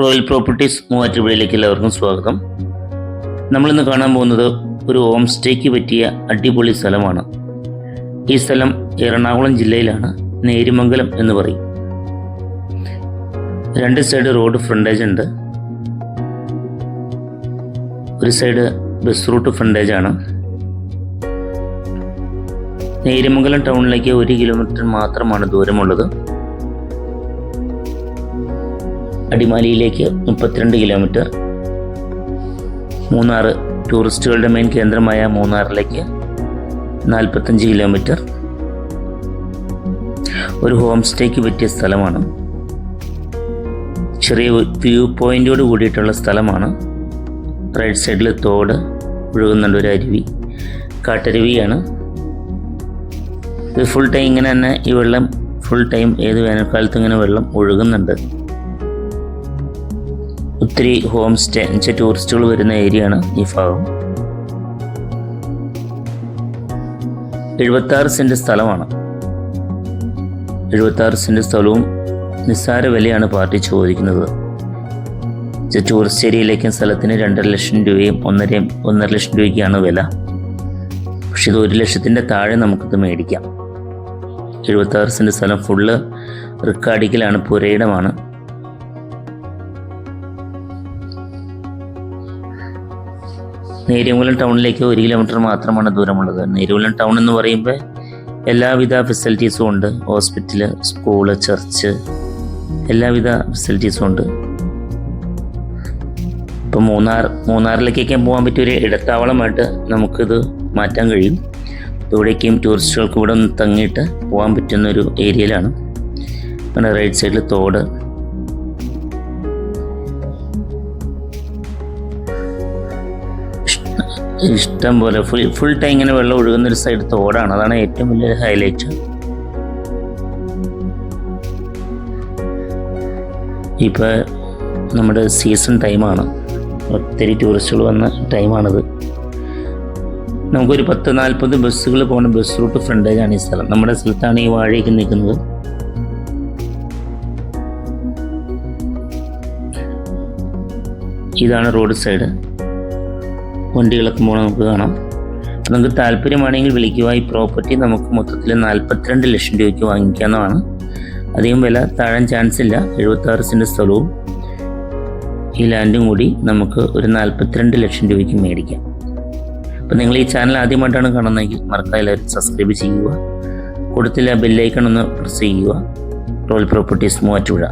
Royal properties മൂവാറ്റുപുഴയിലേക്ക് എല്ലാവർക്കും സ്വാഗതം. നമ്മളിന്ന് കാണാൻ പോകുന്നത് ഒരു ഹോം സ്റ്റേക്ക് പറ്റിയ അടിപൊളി സ്ഥലമാണ്. ഈ സ്ഥലം എറണാകുളം ജില്ലയിലാണ് നേരിമംഗലം എന്ന് പറയും. രണ്ട് സൈഡ് റോഡ് ഫ്രണ്ടേജ് ഉണ്ട്. ഒരു സൈഡ് ബസ് റൂട്ട് ഫ്രണ്ടേജ് ആണ്. നേരിമംഗലം ടൗണിലേക്ക് ഒരു കിലോമീറ്റർ മാത്രമാണ് ദൂരമുള്ളത്. അടിമാലിയിലേക്ക് മുപ്പത്തിരണ്ട് കിലോമീറ്റർ. മൂന്നാർ ടൂറിസ്റ്റുകളുടെ മെയിൻ കേന്ദ്രമായ മൂന്നാറിലേക്ക് നാൽപ്പത്തഞ്ച് കിലോമീറ്റർ. ഒരു ഹോം സ്റ്റേക്ക് പറ്റിയ സ്ഥലമാണ്. ചെറിയ വ്യൂ പോയിന്റോട് കൂടിയിട്ടുള്ള സ്ഥലമാണ്. റൈറ്റ് സൈഡിൽ തോട് ഒഴുകുന്നുണ്ട് ഒരു അരുവി കാട്ടരുവിയാണ്. ഇത് ഫുൾ ടൈം ഇങ്ങനെ തന്നെ ഈ വെള്ളം ഫുൾ ടൈം ഏത് വേനൽക്കാലത്തും ഇങ്ങനെ വെള്ളം ഒഴുകുന്നുണ്ട്. ഒത്തിരി ഹോം സ്റ്റേ എന്നുവെച്ചാൽ ടൂറിസ്റ്റുകൾ വരുന്ന ഏരിയയാണ് ഈ ഭാഗം. എഴുപത്താറ് സെന്റ് സ്ഥലമാണ്. എഴുപത്താറ് സെന്റ് സ്ഥലവും നിസ്സാര വിലയാണ് പാർട്ടി ചോദിക്കുന്നത്. ടൂറിസ്റ്റ് ഏരിയയിലേക്കും സ്ഥലത്തിന് രണ്ടര ലക്ഷം രൂപയും ഒന്നര ഒന്നര ലക്ഷം രൂപയ്ക്കാണ് വില. പക്ഷെ ഇത് ഒരു ലക്ഷത്തിന്റെ താഴെ നമുക്കിത് മേടിക്കാം. എഴുപത്താറ് സെന്റ് സ്ഥലം ഫുള്ള് റിക്കാർഡിക്കലാണ് പുരയിടമാണ്. നേരിയംകുളം ടൗണിലേക്ക് ഒരു കിലോമീറ്റർ മാത്രമാണ് ദൂരമുള്ളത്. നേരിയംകുളം ടൗൺ എന്ന് പറയുമ്പോൾ എല്ലാവിധ ഫെസിലിറ്റീസും ഉണ്ട്. ഹോസ്പിറ്റൽ സ്കൂൾ ചർച്ച് എല്ലാവിധ ഫെസിലിറ്റീസും ഉണ്ട്. ഇപ്പം മൂന്നാർ മൂന്നാറിലേക്കൊക്കെ പോകാൻ പറ്റിയ ഒരു ഇടത്താവളമായിട്ട് നമുക്കിത് മാറ്റാൻ കഴിയും. ഇവിടേക്കും ടൂറിസ്റ്റുകൾക്ക് ഇവിടെ ഒന്ന് തങ്ങിയിട്ട് പോകാൻ പറ്റുന്ന ഒരു ഏരിയയിലാണ്. പിന്നെ റൈറ്റ് സൈഡിൽ തോട് ഇഷ്ടം പോലെ ഫുൾ ഫുൾ ടൈം ഇങ്ങനെ വെള്ളം ഒഴുകുന്ന ഒരു സൈഡ് തോടാണ്. അതാണ് ഏറ്റവും വലിയ ഹൈലൈറ്റ് ഇപ്പോൾ നമ്മുടെ സീസൺ ടൈമാണ് ഒത്തിരി ടൂറിസ്റ്റുകൾ വന്ന ടൈമാണിത് നമുക്കൊരു പത്ത് നാൽപ്പത് ബസ്സുകൾ പോകുന്ന ബസ് റൂട്ട് ഫ്രണ്ടേജാണ് ഈ സ്ഥലം. നമ്മുടെ സ്ഥലത്താണ് ഈ വാഴയൊക്കെ നിൽക്കുന്നത്. ഇതാണ് റോഡ് സൈഡ് വണ്ടികളൊക്കെ പോകണം നമുക്ക് കാണാം. അപ്പം നമുക്ക് താല്പര്യമാണെങ്കിൽ വിളിക്കുക. ഈ പ്രോപ്പർട്ടി നമുക്ക് മൊത്തത്തിൽ നാൽപ്പത്തിരണ്ട് ലക്ഷം രൂപയ്ക്ക് വാങ്ങിക്കാവുന്നതാണ്. അധികം വില താഴാൻ ചാൻസ് ഇല്ല. എഴുപത്താറ് സെന്റ് സ്ഥലവും ഈ ലാൻഡും കൂടി നമുക്ക് ഒരു നാൽപ്പത്തിരണ്ട് ലക്ഷം രൂപയ്ക്ക് മേടിക്കാം. അപ്പം നിങ്ങൾ ഈ ചാനൽ ആദ്യമായിട്ടാണ് കാണുന്നതെങ്കിൽ മറക്കാതെ എല്ലാവരും സബ്സ്ക്രൈബ് ചെയ്യുക. കൊടുത്തില്ല ബെല്ലൈക്കൺ ഒന്ന് പ്രസ് ചെയ്യുക. Royal properties Muvattupuzha.